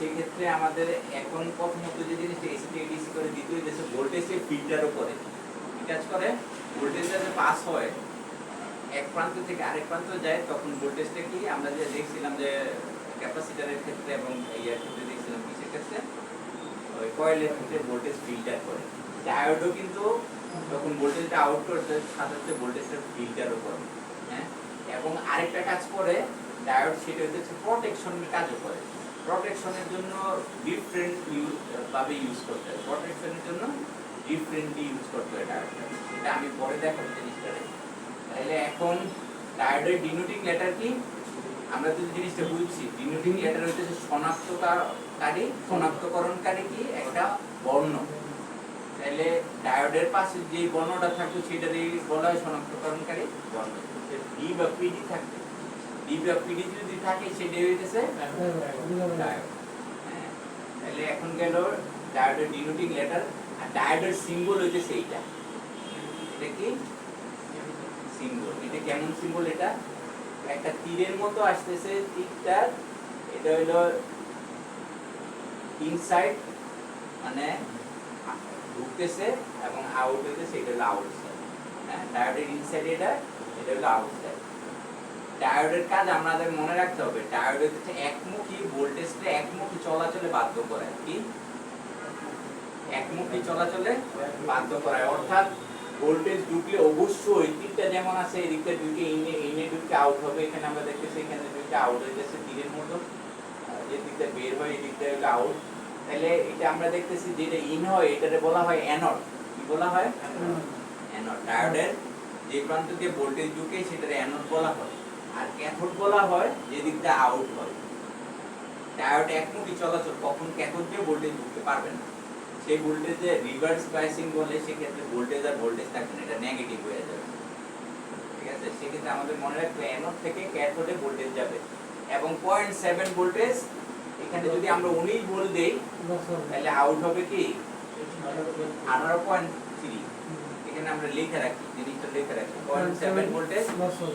সেক্ষেত্রে আমাদের এখন প্রথমত যে জিনিসটা এসিটি এডিসি করে দ্বিতীয় হচ্ছে ভোল্টেজে ফিল্টার উপরে, কি কাজ করে? ভোল্টেজটা যে পাস হয়, এক প্রান্ত থেকে আরেক প্রান্ত যায়, তখন ভোল্টেজটা কি? আমরা যে দেখছিলাম যে ক্যাপাসিটরের ক্ষেত্রে এবং ইয়ার ক্ষেত্রে দেখছিলাম কিসের ক্ষেত্রে? ওই কয়েলের ক্ষেত্রে ভোল্টেজ ফিল্টার করে। ডায়োডও কিন্তু যখন ভোল্টেজটা আউট করতে সাধারণত ভোল্টেজটা ফিল্টারও করে হ্যাঁ? এবং আরেকটা কাজ করে, ডায়োড সেটা হচ্ছে প্রোটেকশনের কাজও করে। প্রোটেকশনের জন্য ডিফারেন্ট ভাবে ইউজ করতে হয়। প্রোটেকশনের জন্য ডিফারেন্টলি ইউজ করতে হয় ডায়োডটা এটা আমি পরে দেখাবো জিনিসটা তাহলে এখন ডায়োডের ডিনোটিং লেটার কি? আমরা তো জিনিসটা বুঝছি ডিনোটিং লেটার হচ্ছে শনাক্তকারী, শনাক্তকরণকারী কি? একটা বর্ণ। তাহলে ডায়োডের পাশে যে বর্ণটা থাকবে দিয়ে বলা হয় শনাক্তকরণকারী বর্ণ। ডি বা পিডি থাকবে। ডি বা পিডি যদি থাকে সেটা হইতেছে হ্যাঁ। তাহলে এখন গেল ডায়োডের ডিনোটিং লেটার আর ডায়োডের সিম্বল হইতেছে এইটা। এটা কি? সিম্বল এটা কেমন সিম্বল এটা? একটা তীরের মতো আসতেছে তীরটার এটা হলো ইনসাইড মানে ঢুকতেছে এবং আউট হইতেছে এটা হলো আউটসাইড হ্যাঁ ডায়োডের ইনসাইড এটা এটা হলো আউটসাইড ডায়োডের কাজ আমাদের মনে রাখতে হবে। ডায়োড হচ্ছে একমুখী ভোল্টেজটা একমুখী চলাচলে বাধ্য করায়। কি? একমুখী চলাচলে বাধ্য করায়। অর্থাৎ ভোল্টেজ ঢুকলে অবশ্যই তীরটা যেমন আছে এদিকটা ঢুকে ইনে ইনে ঢুকে আউট হবে। এখানে আমরা দেখতেছি এখানে ঢুকে আউট হয়ে যাচ্ছে তীরের মতো। আহ, যে দিকটা বের হয় এই দিকটা হলো আউট তাহলে এটা আমরা দেখতেছি যেটা ইন হয় এটারে বলা হয় অ্যানোড কি বলা হয়? অ্যানোড ডায়োডের যে প্রান্ত দিয়ে ভোল্টেজ ঢুকে সেটারে অ্যানোড বলা হয়। আর ক্যাথোড বলা হয়, যে দিকটা আউট হয়। ডায়োড একমুখী চলাচল, কখন ক্যাথোড দিয়ে ভোল্টেজ ঢুকতে পারবে না। সেই ভোল্টেজে রিভার্স বাইসিং বলে, সেক্ষেত্রে ভোল্টেজ আর ভোল্টেজ থাকবে না, এটা নেগেটিভ হয়ে যাবে। ঠিক আছে? সেক্ষেত্রে আমাদের মনে রাখবে অ্যানোড থেকে ক্যাথোডে ভোল্টেজ যাবে। এবং পয়েন্ট সেভেন ভোল্টেজ এখানে যদি আমরা উনিশ ভোল্ট দেই, তাহলে আউট হবে কি? আঠারো পয়েন্ট থ্রি এখানে আমরা লিখে রাখি জিনিসটা লিখে রাখি। পয়েন্ট সেভেন ভোল্টেজ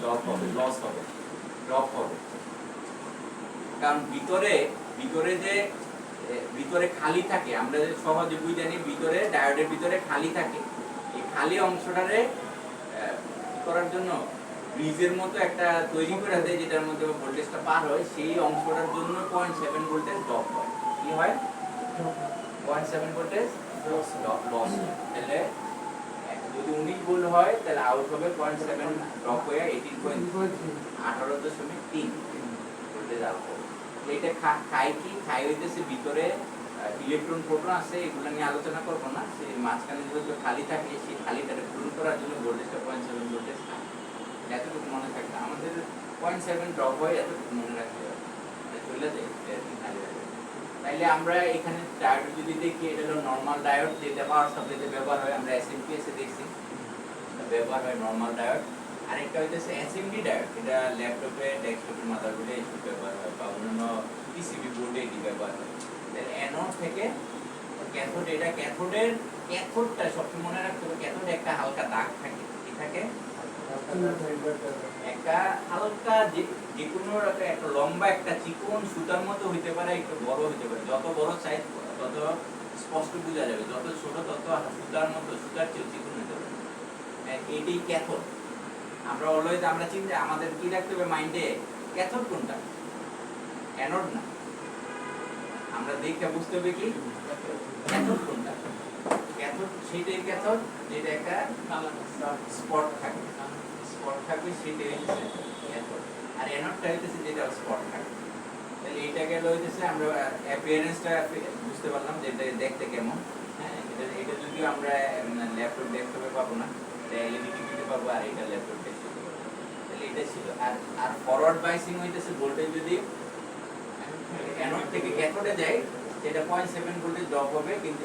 ড্রপ হবে। লস হবে ড্রপ হবে কারণ ভিতরে ভিতরে যে ভিতরে খালি থাকে আমরা যে সহজে বুঝে জানি ভিতরে ডায়োডের ভিতরে খালি থাকে এই খালি অংশটারে করার জন্য ব্রিজের মতো একটা তৈরি করে দেয় যেটার মধ্যে ভোল্টেজটা পার হয় সেই অংশটার জন্য পয়েন্ট সেভেন ভোল্টেজ ড্রপ হয়। কি হয়? পয়েন্ট সেভেন ভোল্টেজ লস তাহলে এ, যদি উনিশ ভোল্ট হয়, তাহলে আউট হবে পয়েন্ট সেভেন ড্রপ হয়ে এইটিন পয়েন্ট আঠারো দশমিক তিন। ভোল্টেজ আউট হবে তো এটা খা- কি? খায় হইতেছে ভিতরে ইলেকট্রন প্রোটন আছে, এগুলো নিয়ে আলোচনা করব না। সেই মাঝখানে যেহেতু খালি থাকে, সেই খালিটাকে পূরণ করার জন্য ভোল্টেজটা পয়েন্ট সেভেন ভোল্টেজ খায় এতটুকু মনে থাকবে। আমাদের পয়েন্ট সেভেন ড্রপ হয় এতটুকু মনে রাখতে হবে। চলে যায় খালি তাইলে আমরা এখানে ডায়োড যদি দেখি, এটা হলো নর্মাল ডায়োড যেটা পাওয়ার সাপ্লাইতে ব্যবহার হয়, আমরা এসএমপিএস দেখছি। ব্যবহার হয় নর্মাল ডায়োড আরেকটা হইতেছে এসএমডি ডায়োড এটা ল্যাপটপে ডেস্কটপের মাদারবোর্ডে এসব ব্যবহার হয়, বা অন্যান্য পিসিবি বোর্ডে এটি ব্যবহার হয়। তাহলে অ্যানোড থেকে ক্যাথোড এটা ক্যাথোডের ক্যাথোডটা সবসময় মনে রাখতে হবে ক্যাথোডে একটা হালকা দাগ থাকে, কি থাকে? একটা হালকা যে কোনো একটা লম্বা একটা চিকন সুতার মতো হইতে পারে একটু বড় হইতে পারে। যত বড় সাইজ তত স্পষ্ট বোঝা যাবে। যত ছোট তত সুতার মতো সুতার চেয়ে চিকন হইতে পারে। হ্যাঁ, এটাই আমরা অলওয়েজ আমরা চিন্তা আমাদের কি রাখতে হবে মাইন্ডে ক্যাথোড কোনটা? অ্যানোড না? আমরা দেখে বুঝতে হবে কি? কোনটা? যেটা এটা যদিও আমরা ল্যাপটপ ডেস্কটপে পাবো না, এটা এলইডি টিভিতে পাবো আর এটা ল্যাপটপ তাহলে এটা ছিল। আর আর ফরওয়ার্ড বাইসিং হইতেছে ভোল্টেজ যদি অ্যানোড থেকে ক্যাথোডে যায়, সেটা পয়েন্ট সেভেন ভোল্টেজ ড্রপ হবে, কিন্তু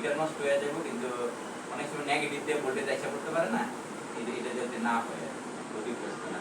এটা নষ্ট হয়ে যাবে কিন্তু অনেক সময় নেগেটিভ দিয়ে ভোল্টেজ আসা করতে পারে না। এটা এটা যাতে না হয়, ক্ষতিগ্রস্ত না